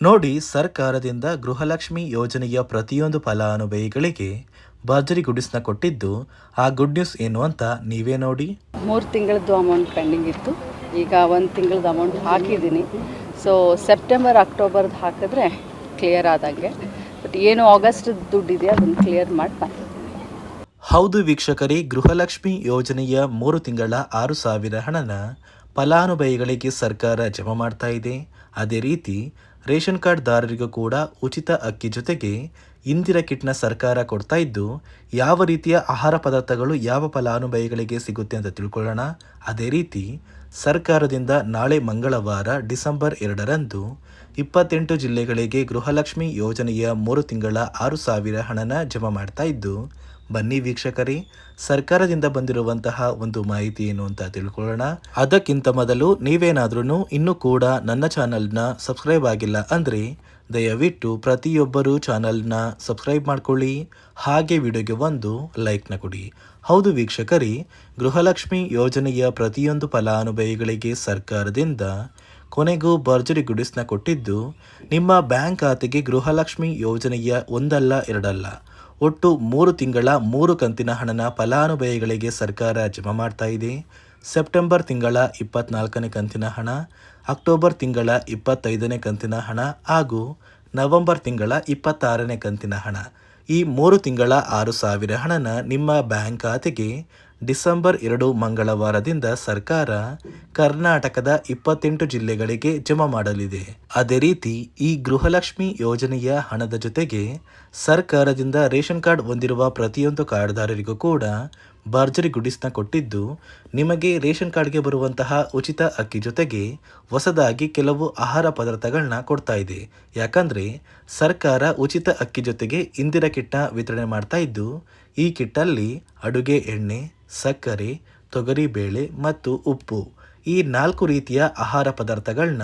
ನೋಡಿ ಸರ್ಕಾರದಿಂದ ಗೃಹಲಕ್ಷ್ಮಿ ಯೋಜನೆಯ ಪ್ರತಿಯೊಂದು ಫಲಾನುಭವಿಗಳಿಗೆ ಭರ್ಜರಿ ಗುಡಿಸ್ನ ಕೊಟ್ಟಿದ್ದು ಆ ಗುಡ್ ನ್ಯೂಸ್ ಏನು ಅಂತ ನೀವೇ ನೋಡಿ. ಮೂರು ತಿಂಗಳದ್ದು ಅಮೌಂಟ್ ಪೆಂಡಿಂಗ್ ಇತ್ತು. ಈಗ ಒಂದು ತಿಂಗಳದ್ದು ಅಮೌಂಟ್ ಹಾಕಿದ್ದೀನಿ. ಸೊ ಸೆಪ್ಟೆಂಬರ್ ಅಕ್ಟೋಬರ್ದು ಹಾಕಿದ್ರೆ ಕ್ಲಿಯರ್ ಆದಂಗೆ. ಬಟ್ ಏನು ಆಗಸ್ಟ್ ದುಡ್ಡಿದೆ ಅದನ್ನು ಕ್ಲಿಯರ್ ಮಾಡಿ ಹೌದು ವೀಕ್ಷಕರೇ ಗೃಹಲಕ್ಷ್ಮಿ ಯೋಜನೆಯ ಮೂರು ತಿಂಗಳ ಆರು ಸಾವಿರ ಹಣನ ಫಲಾನುಭವಿಗಳಿಗೆ ಸರ್ಕಾರ ಜಮಾ ಮಾಡ್ತಾ ಇದೆ. ಅದೇ ರೀತಿ ರೇಷನ್ ಕಾರ್ಡ್ದಾರರಿಗೂ ಕೂಡ ಉಚಿತ ಅಕ್ಕಿ ಜೊತೆಗೆ ಇಂದಿರಾ ಕಿಟ್ನ ಸರ್ಕಾರ ಕೊಡ್ತಾ ಇದ್ದು, ಯಾವ ರೀತಿಯ ಆಹಾರ ಪದಾರ್ಥಗಳು ಯಾವ ಫಲಾನುಭವಿಗಳಿಗೆ ಸಿಗುತ್ತೆ ಅಂತ ತಿಳ್ಕೊಳ್ಳೋಣ. ಅದೇ ರೀತಿ, ಸರ್ಕಾರದಿಂದ ನಾಳೆ ಮಂಗಳವಾರ ಡಿಸೆಂಬರ್ ಎರಡರಂದು ಇಪ್ಪತ್ತೆಂಟು ಜಿಲ್ಲೆಗಳಿಗೆ ಗೃಹಲಕ್ಷ್ಮಿ ಯೋಜನೆಯ ಮೂರು ತಿಂಗಳ ಆರು ಸಾವಿರ ಹಣನ ಜಮಾ ಮಾಡ್ತಾ ಇದ್ದು ಬನ್ನಿ ವೀಕ್ಷಕರೇ, ಸರ್ಕಾರದಿಂದ ಬಂದಿರುವಂತಹ ಒಂದು ಮಾಹಿತಿ ಏನು ಅಂತ ತಿಳ್ಕೊಳ್ಳೋಣ. ಅದಕ್ಕಿಂತ ಮೊದಲು ನೀವೇನಾದ್ರೂ ಇನ್ನೂ ಕೂಡ ನನ್ನ ಚಾನಲ್ನ ಸಬ್ಸ್ಕ್ರೈಬ್ ಆಗಿಲ್ಲ ಅಂದರೆ ದಯವಿಟ್ಟು ಪ್ರತಿಯೊಬ್ಬರೂ ಚಾನಲ್ನ ಸಬ್ಸ್ಕ್ರೈಬ್ ಮಾಡ್ಕೊಳ್ಳಿ, ಹಾಗೆ ವಿಡಿಯೋಗೆ ಒಂದು ಲೈಕ್ನ ಕೊಡಿ. ಹೌದು ವೀಕ್ಷಕರೇ, ಗೃಹಲಕ್ಷ್ಮಿ ಯೋಜನೆಯ ಪ್ರತಿಯೊಂದು ಫಲಾನುಭವಿಗಳಿಗೆ ಸರ್ಕಾರದಿಂದ ಕೊನೆಗೂ ಭರ್ಜರಿ ಗುಡಿಸ್ನ ಕೊಟ್ಟಿದ್ದು ನಿಮ್ಮ ಬ್ಯಾಂಕ್ ಖಾತೆಗೆ ಗೃಹಲಕ್ಷ್ಮಿ ಯೋಜನೆಯ ಒಂದಲ್ಲ ಎರಡಲ್ಲ. ಒಟ್ಟು ಮೂರು ತಿಂಗಳ ಮೂರು ಕಂತಿನ ಹಣನ ಫಲಾನುಭವಿಗಳಿಗೆ ಸರ್ಕಾರ ಜಮಾ ಮಾಡ್ತಾ ಇದೆ. ಸೆಪ್ಟೆಂಬರ್ ತಿಂಗಳ ಇಪ್ಪತ್ನಾಲ್ಕನೇ ಕಂತಿನ ಹಣ, ಅಕ್ಟೋಬರ್ ತಿಂಗಳ ಇಪ್ಪತ್ತೈದನೇ ಕಂತಿನ ಹಣ ಹಾಗೂ ನವೆಂಬರ್ ತಿಂಗಳ ಇಪ್ಪತ್ತಾರನೇ ಕಂತಿನ ಹಣ. ಈ ಮೂರು ತಿಂಗಳ ಆರು ಸಾವಿರ ಹಣನ ನಿಮ್ಮ ಬ್ಯಾಂಕ್ ಖಾತೆಗೆ ಡಿಸೆಂಬರ್ ಎರಡು ಮಂಗಳವಾರದಿಂದ ಸರ್ಕಾರ ಕರ್ನಾಟಕದ ಇಪ್ಪತ್ತೆಂಟು ಜಿಲ್ಲೆಗಳಿಗೆ ಜಮಾ ಮಾಡಲಿದೆ. ಅದೇ ರೀತಿ, ಈ ಗೃಹಲಕ್ಷ್ಮಿ ಯೋಜನೆಯ ಹಣದ ಜೊತೆಗೆ ಸರ್ಕಾರದಿಂದ ರೇಷನ್ ಕಾರ್ಡ್ ಹೊಂದಿರುವ ಪ್ರತಿಯೊಂದು ಕಾರ್ಡ್ದಾರರಿಗೂ ಕೂಡ ಭರ್ಜರಿ ಗುಡಿಸ್ನ ಕೊಟ್ಟಿದ್ದು ನಿಮಗೆ ರೇಷನ್ ಕಾರ್ಡ್ಗೆ ಬರುವಂತಹ ಉಚಿತ ಅಕ್ಕಿ ಜೊತೆಗೆ ಹೊಸದಾಗಿ ಕೆಲವು ಆಹಾರ ಪದಾರ್ಥಗಳನ್ನ ಕೊಡ್ತಾ ಇದೆ. ಯಾಕಂದರೆ ಸರ್ಕಾರ ಉಚಿತ ಅಕ್ಕಿ ಜೊತೆಗೆ ಇಂದಿರ ಕಿಟ್ನ ವಿತರಣೆ ಮಾಡ್ತಾ ಇದ್ದು, ಈ ಕಿಟ್ಟಲ್ಲಿ ಅಡುಗೆ ಎಣ್ಣೆ, ಸಕ್ಕರೆ, ತೊಗರಿಬೇಳೆ ಮತ್ತು ಉಪ್ಪು ಈ ನಾಲ್ಕು ರೀತಿಯ ಆಹಾರ ಪದಾರ್ಥಗಳನ್ನ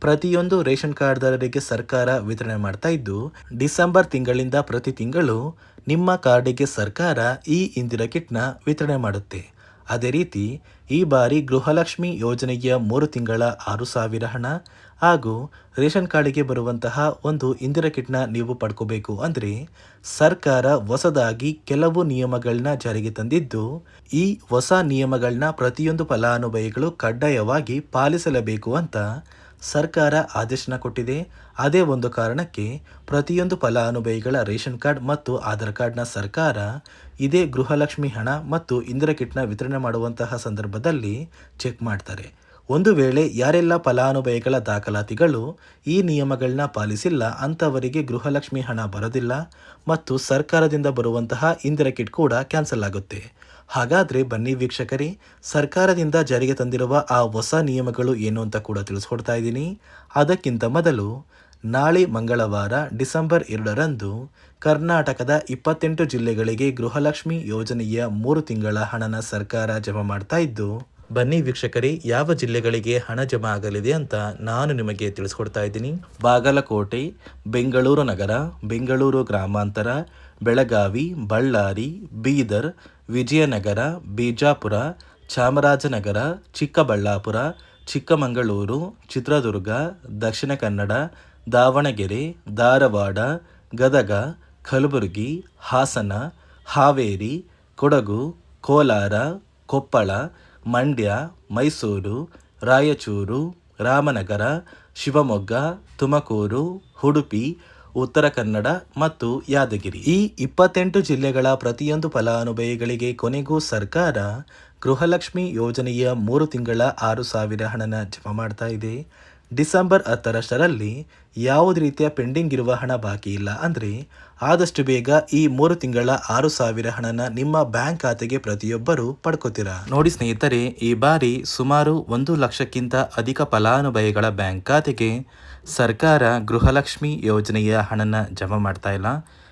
ಪ್ರತಿಯೊಂದು ರೇಷನ್ ಕಾರ್ಡ್ದಾರರಿಗೆ ಸರ್ಕಾರ ವಿತರಣೆ ಮಾಡ್ತಾ ಇದ್ದು, ಡಿಸೆಂಬರ್ ತಿಂಗಳಿಂದ ಪ್ರತಿ ತಿಂಗಳು ನಿಮ್ಮ ಕಾರ್ಡಿಗೆ ಸರ್ಕಾರ ಈ ಇಂದಿರಾ ಕಿಟ್ನ ವಿತರಣೆ ಮಾಡುತ್ತೆ. ಅದೇ ರೀತಿ ಈ ಬಾರಿ ಗೃಹಲಕ್ಷ್ಮಿ ಯೋಜನೆಯ ಮೂರು ತಿಂಗಳ ಆರು ಸಾವಿರ ಹಣ ಹಾಗೂ ರೇಷನ್ ಕಾರ್ಡಿಗೆ ಬರುವಂತಹ ಒಂದು ಇಂದಿರಾ ಕಿಟ್ನ ನೀವು ಪಡ್ಕೋಬೇಕು ಅಂದರೆ ಸರ್ಕಾರ ಹೊಸದಾಗಿ ಕೆಲವು ನಿಯಮಗಳನ್ನ ಜಾರಿಗೆ ತಂದಿದ್ದು, ಈ ಹೊಸ ನಿಯಮಗಳನ್ನ ಪ್ರತಿಯೊಂದು ಫಲಾನುಭವಿಗಳು ಕಡ್ಡಾಯವಾಗಿ ಪಾಲಿಸಲೇಬೇಕು ಅಂತ ಸರ್ಕಾರ ಆದೇಶನ ಕೊಟ್ಟಿದೆ. ಅದೇ ಒಂದು ಕಾರಣಕ್ಕೆ ಪ್ರತಿಯೊಂದು ಫಲಾನುಭವಿಗಳ ರೇಷನ್ ಕಾರ್ಡ್ ಮತ್ತು ಆಧಾರ್ ಕಾರ್ಡ್ನ ಸರ್ಕಾರ ಇದೇ ಗೃಹಲಕ್ಷ್ಮಿ ಹಣ ಮತ್ತು ಇಂದಿರಾ ಕಿಟ್ನ ವಿತರಣೆ ಮಾಡುವಂತಹ ಸಂದರ್ಭದಲ್ಲಿ ಚೆಕ್ ಮಾಡ್ತಾರೆ. ಒಂದು ವೇಳೆ ಯಾರೆಲ್ಲ ಫಲಾನುಭವಿಗಳ ದಾಖಲಾತಿಗಳು ಈ ನಿಯಮಗಳನ್ನ ಪಾಲಿಸಿಲ್ಲ ಅಂಥವರಿಗೆ ಗೃಹಲಕ್ಷ್ಮಿ ಹಣ ಬರೋದಿಲ್ಲ ಮತ್ತು ಸರ್ಕಾರದಿಂದ ಬರುವಂತಹ ಇಂದಿರಾ ಕಿಟ್ ಕೂಡ ಕ್ಯಾನ್ಸಲ್ ಆಗುತ್ತೆ. ಹಾಗಾದರೆ ಬನ್ನಿ ವೀಕ್ಷಕರೇ, ಸರ್ಕಾರದಿಂದ ಜಾರಿಗೆ ತಂದಿರುವ ಆ ಹೊಸ ನಿಯಮಗಳು ಏನು ಅಂತ ಕೂಡ ತಿಳಿಸ್ಕೊಡ್ತಾ ಇದ್ದೀನಿ. ಅದಕ್ಕಿಂತ ಮೊದಲು ನಾಳೆ ಮಂಗಳವಾರ ಡಿಸೆಂಬರ್ ಎರಡರಂದು ಕರ್ನಾಟಕದ ಇಪ್ಪತ್ತೆಂಟು ಜಿಲ್ಲೆಗಳಿಗೆ ಗೃಹಲಕ್ಷ್ಮಿ ಯೋಜನೆಯ ಮೂರು ತಿಂಗಳ ಹಣನ ಸರ್ಕಾರ ಜಮಾ ಮಾಡ್ತಾ ಇದ್ದು, ಬನ್ನಿ ವೀಕ್ಷಕರೇ, ಯಾವ ಜಿಲ್ಲೆಗಳಿಗೆ ಹಣ ಜಮಾ ಆಗಲಿದೆ ಅಂತ ನಾನು ನಿಮಗೆ ತಿಳಿಸ್ಕೊಡ್ತಾ ಇದ್ದೀನಿ. ಬಾಗಲಕೋಟೆ, ಬೆಂಗಳೂರು ನಗರ, ಬೆಂಗಳೂರು ಗ್ರಾಮಾಂತರ, ಬೆಳಗಾವಿ, ಬಳ್ಳಾರಿ, ಬೀದರ್, ವಿಜಯನಗರ, ಬಿಜಾಪುರ, ಚಾಮರಾಜನಗರ, ಚಿಕ್ಕಬಳ್ಳಾಪುರ, ಚಿಕ್ಕಮಗಳೂರು, ಚಿತ್ರದುರ್ಗ, ದಕ್ಷಿಣ ಕನ್ನಡ, ದಾವಣಗೆರೆ, ಧಾರವಾಡ, ಗದಗ ಕಲಬುರಗಿ, ಹಾಸನ, ಹಾವೇರಿ, ಕೊಡಗು, ಕೋಲಾರ, ಕೊಪ್ಪಳ, ಮಂಡ್ಯ, ಮೈಸೂರು, ರಾಯಚೂರು, ರಾಮನಗರ, ಶಿವಮೊಗ್ಗ, ತುಮಕೂರು, ಉಡುಪಿ, ಉತ್ತರ ಕನ್ನಡ ಮತ್ತು ಯಾದಗಿರಿ. ಈ ಇಪ್ಪತ್ತೆಂಟು ಜಿಲ್ಲೆಗಳ ಪ್ರತಿಯೊಂದು ಫಲಾನುಭವಿಗಳಿಗೆ ಕೊನೆಗೂ ಸರ್ಕಾರ ಗೃಹಲಕ್ಷ್ಮಿ ಯೋಜನೆಯ ಮೂರು ತಿಂಗಳ ಆರು ಸಾವಿರ ಹಣನ ಜಮಾ ಮಾಡ್ತಾ ಇದೆ. ಡಿಸೆಂಬರ್ ಹತ್ತರಷ್ಟರಲ್ಲಿ ಯಾವುದೇ ರೀತಿಯ ಪೆಂಡಿಂಗ್ ಇರುವ ಹಣ ಬಾಕಿ ಇಲ್ಲ ಅಂದರೆ ಆದಷ್ಟು ಬೇಗ ಈ ಮೂರು ತಿಂಗಳ ಆರು ಸಾವಿರ ಹಣನ ನಿಮ್ಮ ಬ್ಯಾಂಕ್ ಖಾತೆಗೆ ಪ್ರತಿಯೊಬ್ಬರು ಪಡ್ಕೋತೀರಾ? ನೋಡಿ ಸ್ನೇಹಿತರೆ, ಈ ಬಾರಿ ಸುಮಾರು ಒಂದು ಲಕ್ಷಕ್ಕಿಂತ ಅಧಿಕ ಫಲಾನುಭವಿಗಳ ಬ್ಯಾಂಕ್ ಖಾತೆಗೆ ಸರ್ಕಾರ ಗೃಹಲಕ್ಷ್ಮಿ ಯೋಜನೆಯ ಹಣನ ಜಮಾ ಮಾಡ್ತಾ ಇಲ್ಲ.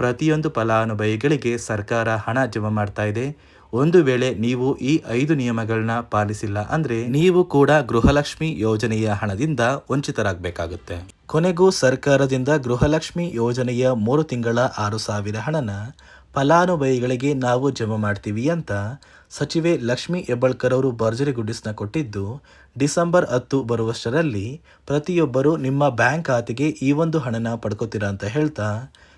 ಪ್ರತಿಯೊಂದು ಫಲಾನುಭವಿಗಳಿಗೆ ಸರ್ಕಾರ ಹಣ ಜಮಾ ಮಾಡ್ತಾ ಇದೆ. ಒಂದು ವೇಳೆ ನೀವು ಈ ಐದು ನಿಯಮಗಳನ್ನ ಪಾಲಿಸಿಲ್ಲ ಅಂದರೆ ನೀವು ಕೂಡ ಗೃಹಲಕ್ಷ್ಮಿ ಯೋಜನೆಯ ಹಣದಿಂದ ವಂಚಿತರಾಗಬೇಕಾಗುತ್ತೆ. ಕೊನೆಗೂ ಸರ್ಕಾರದಿಂದ ಗೃಹಲಕ್ಷ್ಮಿ ಯೋಜನೆಯ ಮೂರು ತಿಂಗಳ ಆರು ಸಾವಿರ ಹಣನ ಫಲಾನುಭವಿಗಳಿಗೆ ನಾವು ಜಮಾ ಮಾಡ್ತೀವಿ ಅಂತ ಸಚಿವೆ ಲಕ್ಷ್ಮಿ ಹೆಬ್ಬಳ್ಕರ್ ಅವರು ಭರ್ಜರಿ ಗುಡ್ಡಿಸ್ನ ಕೊಟ್ಟಿದ್ದು, ಡಿಸೆಂಬರ್ ಹತ್ತು ಬರುವಷ್ಟರಲ್ಲಿ ಪ್ರತಿಯೊಬ್ಬರು ನಿಮ್ಮ ಬ್ಯಾಂಕ್ ಖಾತೆಗೆ ಈ ಒಂದು ಹಣನ ಪಡ್ಕೋತೀರಾ ಅಂತ ಹೇಳ್ತಾ